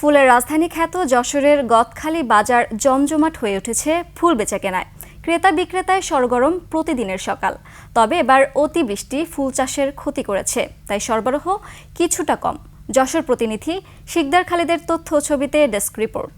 ফুলের রাজধানী খ্যাত যশোরের গদখালি বাজার জমজমাট হয়ে উঠেছে ফুল বেচা কেনায় ক্রেতা বিক্রেতায় সরগরম প্রতিদিনের সকাল। তবে এবার অতিবৃষ্টি ফুল চাষের ক্ষতি করেছে, তাই সরবরাহ কিছুটা কম। যশোর প্রতিনিধি শিকদার খালিদের তথ্য ছবিতে ডেস্ক রিপোর্ট।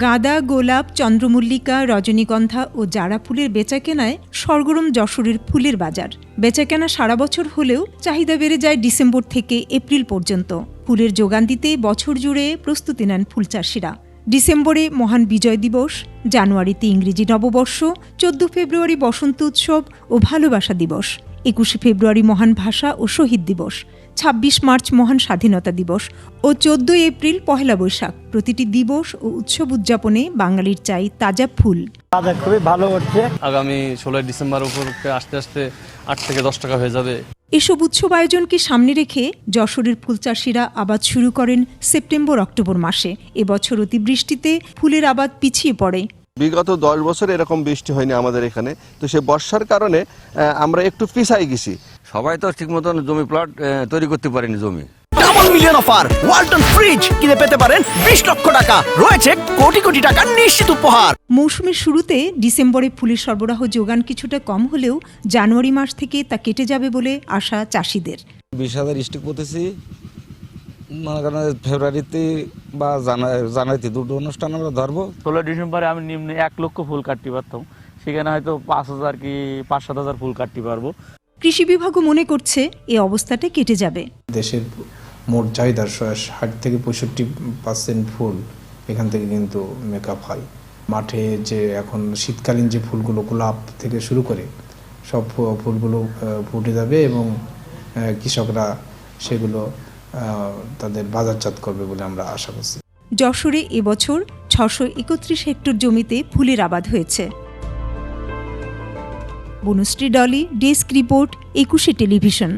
গাঁদা, গোলাপ, চন্দ্রমল্লিকা, রজনীগন্ধা ও জারা ফুলের বেচাকেনায় সরগরম যশোরের ফুলের বাজার। বেচাকেনা সারা বছর হলেও চাহিদা বেড়ে যায় ডিসেম্বর থেকে এপ্রিল পর্যন্ত। ফুলের যোগান দিতে বছর জুড়ে প্রস্তুতি নেন ফুল চাষিরা ডিসেম্বরে মহান বিজয় দিবস, জানুয়ারিতে ইংরেজি নববর্ষ, চোদ্দ ফেব্রুয়ারি বসন্ত উৎসব ও ভালোবাসা দিবস। একুশে ফেব্রুয়ারি মহান ভাষা ও শহীদ দিবস ছাব্বিশ মার্চ মহান স্বাধীনতা দিবস ও চোদ্দই এপ্রিল পহেলা বৈশাখ। প্রতিটি দিবস ও উৎসব উদযাপনে বাঙালির চাই তাজা ফুল। বাজার খুবই ভালো হচ্ছে। আগামী ষোলোই ডিসেম্বর উপলক্ষে আস্তে আস্তে আট থেকে দশ টাকা হয়ে যাবে। এসব উৎসব আয়োজনকে সামনে রেখে যশোরের ফুল চাষিরা আবাদ শুরু করেন সেপ্টেম্বর অক্টোবর মাসে। এবছর অতিবৃষ্টিতে ফুলের আবাদ পিছিয়ে পড়ে। বিগত দশ বছর এরকম বৃষ্টি হয়নি আমাদের এখানে। তো সে বর্ষার কারণে আমরা একটু পিছাই গেছি। সবাই তো ঠিক মতন জমি প্লট তৈরি করতে পারেনি জমি। Double million offer Walton fridge কিনে পেতে পারেন বিশ লক্ষ টাকা। রয়েছে কোটি কোটি টাকার নিশ্চিত উপহার। মৌসুমের শুরুতে ডিসেম্বরে ফুলের সরবরাহ যোগান কিছুটা কম হলেও জানুয়ারি মাস থেকে তা কেটে যাবে বলে আশা চাষিদের। বিশ হাজার স্টিক মনে করেন ফেব্রুয়ারিতে বা জানুয়ারিতে দুটো অনুষ্ঠান আমরা ধরবো। ষোলো ডিসেম্বরে আমি নিম্ন এক লক্ষ ফুল কাটতে পারতাম। সেখানে হয়তো পাঁচ হাজার কি পাঁচ সাত হাজার ফুল কাটতে পারব। কৃষি বিভাগও মনে করছে এই অবস্থাটা কেটে যাবে। দেশের মোট চাহিদার ষাট থেকে পঁয়ষট্টি পার্সেন্ট ফুল এখান থেকে কিন্তু মেকআপ হয়। মাঠে যে এখন শীতকালীন যে ফুলগুলো গোলাপ থেকে শুরু করে সব ফু- ফুলগুলো ফুটে যাবে এবং কৃষকরা সেগুলো তাদের বাজারজাত করবে বলে আমরা আশা করছি। যশোরে এবছর ছশো একত্রিশ হেক্টর জমিতে ফুলের আবাদ হয়েছে। Banushri Dolly, desk report, Ekushey television.